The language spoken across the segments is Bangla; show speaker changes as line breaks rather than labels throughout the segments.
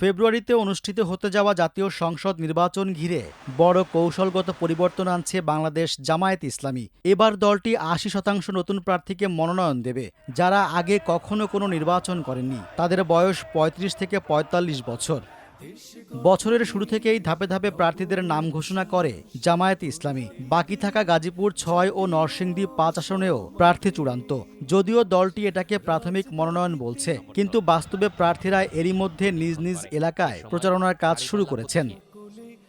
ফেব্রুয়ারিতে অনুষ্ঠিত হতে যাওয়া জাতীয় সংসদ নির্বাচন ঘিরে বড় কৌশলগত পরিবর্তন আনছে বাংলাদেশ জামায়াত ইসলামী। এবার দলটি আশি শতাংশ নতুন প্রার্থীকে মনোনয়ন দেবে, যারা আগে কখনো কোনো নির্বাচন করেননি। তাদের বয়স ৩৫ থেকে ৪৫ বছর। বছরের শুরু থেকেই ধাপে ধাপে প্রার্থীদের নাম ঘোষণা করে জামায়াতে ইসলামী। বাকি থাকা গাজীপুর, ছয় ও নরসিংদী পাঁচ আসনেও প্রার্থী চূড়ান্ত। যদিও দলটি এটাকে প্রাথমিক মনোনয়ন বলছে, কিন্তু বাস্তবে প্রার্থীরা এরই মধ্যে নিজ নিজ এলাকায় প্রচারণার কাজ শুরু করেছেন।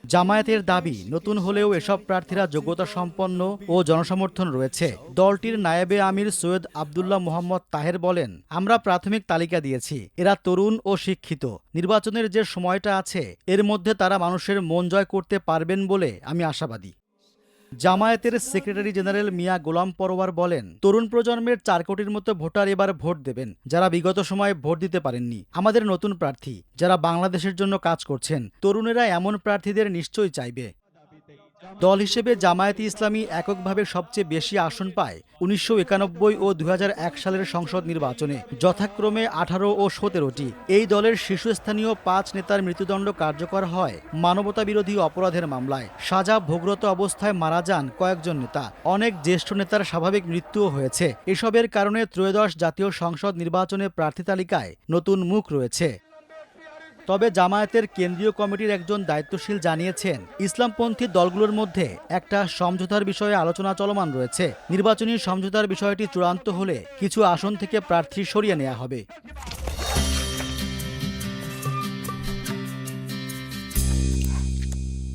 জামায়াতের দাবি, নতুন হলেও এসব প্রার্থীরা যোগ্যতা সম্পন্ন ও জনসমর্থন রয়েছে। দলটির নায়েবে আমির সৈয়দ আবদুল্লাহ মোহাম্মদ তাহের বলেন, আমরা প্রাথমিক তালিকা দিয়েছি। এরা তরুণ ও শিক্ষিত। নির্বাচনের যে সময়টা আছে, এর মধ্যে তারা মানুষের মন জয় করতে পারবেন বলে আমি আশাবাদী। জামায়াতের সেক্রেটারি জেনারেল মিয়া গোলাম পরোয়ার বলেন, তরুণ প্রজন্মের চার কোটির মতো ভোটার এবার ভোট দেবেন, যারা বিগত সময়ে ভোট দিতে পারেননি। আমাদের নতুন প্রার্থী, যারা বাংলাদেশের জন্য কাজ করছেন, তরুণেরা এমন প্রার্থীদের নিশ্চয়ই চাইবে। দল হিসেবে জামায়াতে ইসলামী এককভাবে সবচেয়ে বেশি আসন পায় উনিশশো একানব্বই ও দু হাজার এক সালের সংসদ নির্বাচনে, যথাক্রমে আঠারো ও সতেরোটি। এই দলের শীর্ষস্থানীয় পাঁচ নেতার মৃত্যুদণ্ড কার্যকর হয় মানবতা বিরোধী অপরাধের মামলায়। সাজা ভোগরত অবস্থায় মারা যান কয়েকজন নেতা। অনেক জ্যেষ্ঠ নেতার স্বাভাবিক মৃত্যুও হয়েছে। এসবের কারণে ত্রয়োদশ জাতীয় সংসদ নির্বাচনে প্রার্থী তালিকায় নতুন মুখ রয়েছে। তবে জামায়াতের কেন্দ্রীয় কমিটির একজন দায়িত্বশীল জানিয়েছেন, ইসলামপন্থী দলগুলোর মধ্যে একটা সমঝোতার বিষয়ে আলোচনা চলমান রয়েছে। নির্বাচনী সমঝোতার বিষয়টি চূড়ান্ত হলে কিছু আসন থেকে প্রার্থী সরিয়ে নেওয়া হবে।